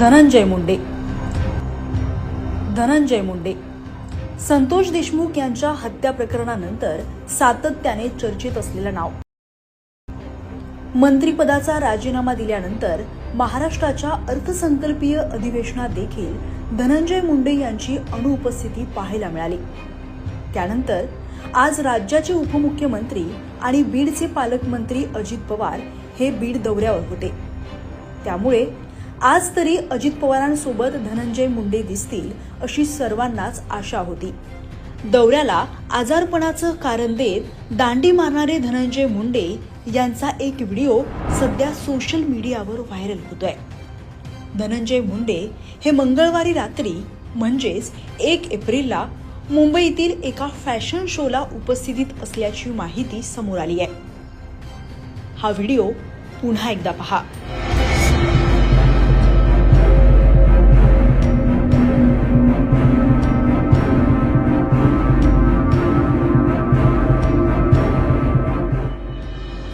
धनंजय मुंडे. धनंजय मुंडे. संतोष देशमुख यांच्या हत्या प्रकरणानंतर सातत्याने चर्चेत असलेलं नाव. मंत्रिपदाचा राजीनामा दिल्यानंतर महाराष्ट्राच्या अर्थसंकल्पीय अधिवेशनात देखील धनंजय मुंडे यांची अनुपस्थिती पाहायला मिळाली. त्यानंतर आज राज्याचे उपमुख्यमंत्री आणि बीडचे पालकमंत्री अजित पवार हे बीड दौऱ्यावर होते. त्यामुळे आज तरी अजित पवारांसोबत धनंजय मुंडे दिसतील अशी सर्वांनाच आशा होती. दौऱ्याला आजारपणाचं कारण देत दांडी मारणारे धनंजय मुंडे यांचा एक व्हिडिओ सध्या सोशल मीडियावर व्हायरल होतोय. धनंजय मुंडे हे मंगळवारी रात्री म्हणजेच एक एप्रिलला मुंबईतील एका फॅशन शोला उपस्थितीत असल्याची माहिती समोर आली आहे. हा व्हिडिओ पुन्हा एकदा पहा.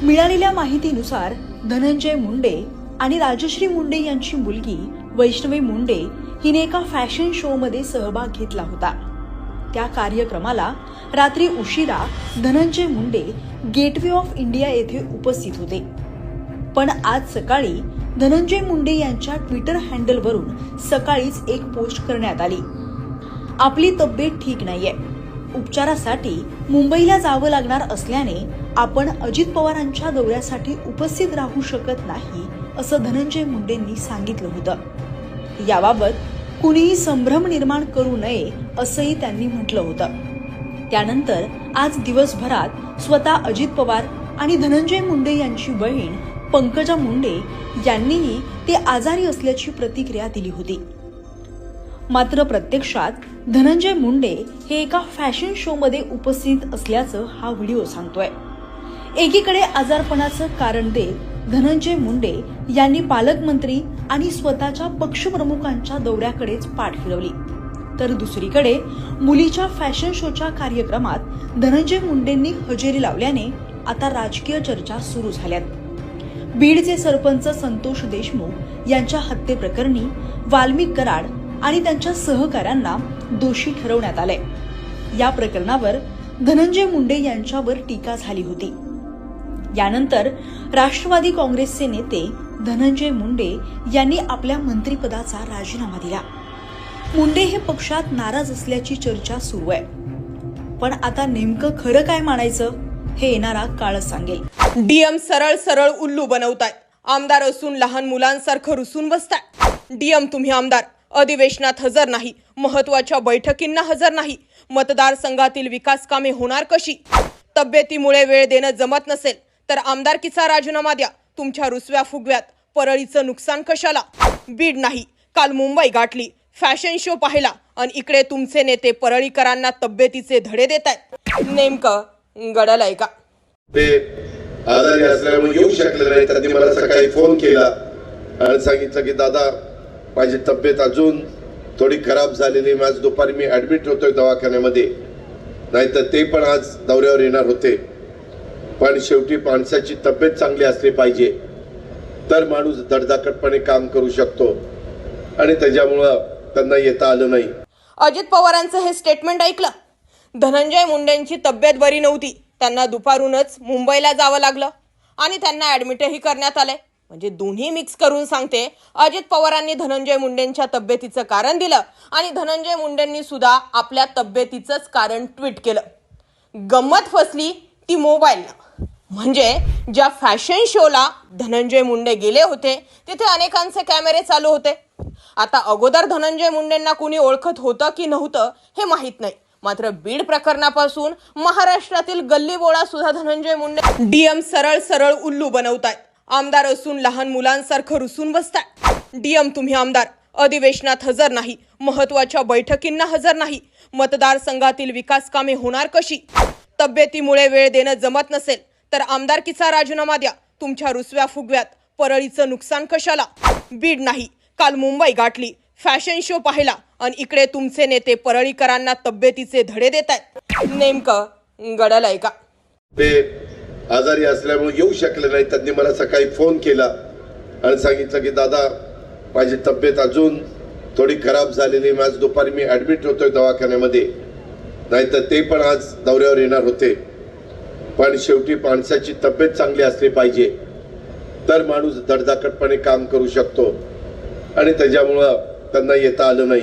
मिळालेल्या माहितीनुसार धनंजय मुंडे आणि राजश्री मुंडे यांची मुलगी वैष्णवी मुंडे हिने एका फॅशन शो मध्ये सहभाग घेतला होता. त्या कार्यक्रमाला रात्री उशिरा Dhananjay Munde Gateway of India येथे उपस्थित होते. पण आज सकाळी धनंजय मुंडे यांच्या ट्विटर हँडलवरून सकाळीच एक पोस्ट करण्यात आली. आपली तब्येत ठीक नाहीये. उपचारासाठी मुंबईला जावं लागणार असल्याने आपण अजित पवारांच्या दौऱ्यासाठी उपस्थित राहू शकत नाही असं धनंजय मुंडेंनी सांगितलं होतं. याबाबत कुणीही संभ्रम निर्माण करू नये असंही त्यांनी म्हटलं होतं. त्यानंतर आज दिवसभरात स्वतः अजित पवार आणि धनंजय मुंडे यांची बहीण पंकजा मुंडे यांनीही ते आजारी असल्याची प्रतिक्रिया दिली होती. मात्र प्रत्यक्षात धनंजय मुंडे हे एका फॅशन शो मध्ये उपस्थित असल्याचं हा व्हिडिओ सांगतोय. एकीकडे आजारपणाचं कारण देत धनंजय मुंडे यांनी पालकमंत्री आणि स्वतःच्या पक्षप्रमुखांच्या दौऱ्याकडेच पाठ फिरवली. तर दुसरीकडे मुलीच्या फॅशन शोच्या कार्यक्रमात धनंजय मुंडेंनी हजेरी लावल्याने आता राजकीय चर्चा सुरू झाल्यात. बीडचे सरपंच संतोष देशमुख यांच्या हत्येप्रकरणी वाल्मिक कराड आणि त्यांच्या सहकाऱ्यांना दोषी ठरवण्यात आलंय या प्रकरणावर धनंजय मुंडे यांच्यावर टीका झाली होती. यानंतर राष्ट्रवादी काँग्रेसचे नेते धनंजय मुंडे यांनी आपल्या मंत्रिपदाचा राजीनामा दिला. मुंडे हे पक्षात नाराज असल्याची चर्चा सुरू आहे. पण आता नेमकं खरं काय मानायचं हे येणारा काळच सांगेल. डीएम सरळ सरळ उल्लू बनवताय आमदार असून लहान मुलांसारखं रुसून बसताय डीएम तुम्ही आमदार. अधिवेशनात हजर नाही महत्त्वाच्या बैठकींना हजर नाही मतदारसंघातील विकास कामे होणार कशी? तब्येतीमुळे वेळ देणं जमत नसेल तर आमदारकीचा राजीनामा द्या तुमच्या रुसव्या फुगव्यात परळीचं नुकसान कशाला? बीड नाही काल मुंबई गाठली फॅशन शो पाहिला आणि इकडे तुमचे नेते परळीकरांना तब्येतीचे धडे देत आहेत नेमकं आहे का? ते आजारी असल्यामुळे येऊ शकले नाही त्यांनी मला सकाळी फोन केला. आणि सांगितलं की दादा माझी तब्येत अजून थोडी खराब झालेली आज दुपारी मी ॲडमिट होतोय दवाखान्यामध्ये. नाहीतर ते पण आज दौऱ्यावर येणार होते. पण शेवटी माणसाची तब्येत चांगली असली पाहिजे. तर माणूस धडधाकटपणे काम करू शकतो. आणि त्याच्यामुळं त्यांना येता आलं नाही. अजित पवारांचं हे स्टेटमेंट ऐकलं. धनंजय मुंडेंची तब्येत बरी नव्हती. त्यांना दुपारूनच मुंबईला जावं लागलं. आणि त्यांना ऍडमिटही करण्यात आलंय. म्हणजे दोन्ही मिक्स करून सांगते. अजित पवारांनी धनंजय मुंडेंच्या तब्येतीचं कारण दिलं आणि धनंजय मुंडेंनी सुद्धा आपल्या तब्येतीचंच कारण ट्विट केलं. गंमत फसली ती मोबाईलनं. म्हणजे ज्या फॅशन शोला धनंजय मुंडे गेले होते तिथे अनेकांचे कॅमेरे चालू होते. आता अगोदर धनंजय मुंडेंना कुणी ओळखत होतं की नव्हतं हे माहीत नाही. मात्र बीड प्रकरणापासून महाराष्ट्रातील गल्ली बोळा सुद्धा धनंजय मुंडे डीएम सरळ सरळ उल्लू बनवताय आमदार असून लहान मुलांसारखं रुसून बसताय. डीएम तुम्ही आमदार अधिवेशनात हजर नाही महत्त्वाच्या बैठकींना हजर नाही मतदारसंघातील विकास कामे होणार कशी? तब्येतीमुळे वेळ देणं जमत नसेल तर आमदारकीचा राजीनामा द्या. तुमच्या रुसव्या फुगव्यात परळीचं नुकसान कशाला? बीड नाही काल मुंबई गाठली फॅशन शो पाहिला आणि इकडे तुमचे नेते परळीकरांना तब्येतीचे धडे देत आहेत नेमकं आहे का? आजारी असल्यामुळे येऊ शकले नाही. त्यांनी मला सकाळी फोन केला आणि सांगितलं की दादा माझी तब्येत अजून थोडी खराब झालेली आज दुपारी मी ॲडमिट होतोय दवाखान्यामध्ये. नाहीतर ते पण आज दौऱ्यावर येणार होते. पण शेवटी माणसाची तब्येत चांगली असली पाहिजे. तर माणूस धडधाकटपणे काम करू शकतो. आणि त्याच्यामुळं त्यांना येता आलं नाही.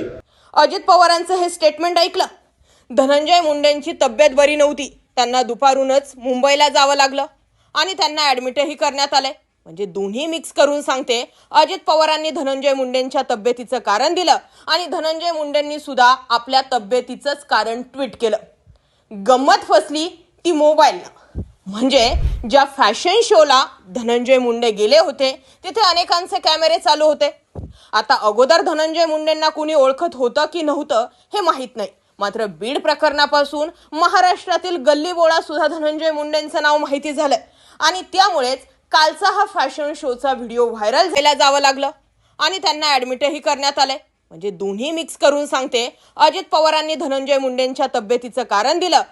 अजित पवारांचं हे स्टेटमेंट ऐकलं. धनंजय मुंडेंची तब्येत बरी नव्हती. त्यांना दुपारूनच मुंबईला जावं लागलं आणि त्यांना ॲडमिटही करण्यात आलंय. म्हणजे दोन्ही मिक्स करून सांगते अजित पवारांनी धनंजय मुंडेंच्या तब्येतीचं कारण दिलं आणि धनंजय मुंडेंनी सुद्धा आपल्या तब्येतीचंच कारण ट्विट केलं. गंमत फसली ती मोबाईलनं म्हणजे ज्या फॅशन शोला धनंजय मुंडे गेले होते तिथे अनेकांचे कॅमेरे चालू होते. आता अगोदर धनंजय मुंडेंना कुणी ओळखत होतं की नव्हतं हे माहीत नाही. मात्र बीड प्रकरणापासून महाराष्ट्रातील गल्लीबोळा सुद्धा धनंजय मुंडेंचं नाव माहिती झालंय. आणि त्यामुळेच कालचा हा फॅशन शोचा व्हिडिओ व्हायरल व्हायला जावं लागलं. आणि त्यांना ॲडमिटही करण्यात आलंय. म्हणजे दोन्ही मिक्स करून सांगते अजित पवारांनी धनंजय मुंडेंच्या तब्येतीचं कारण दिलं.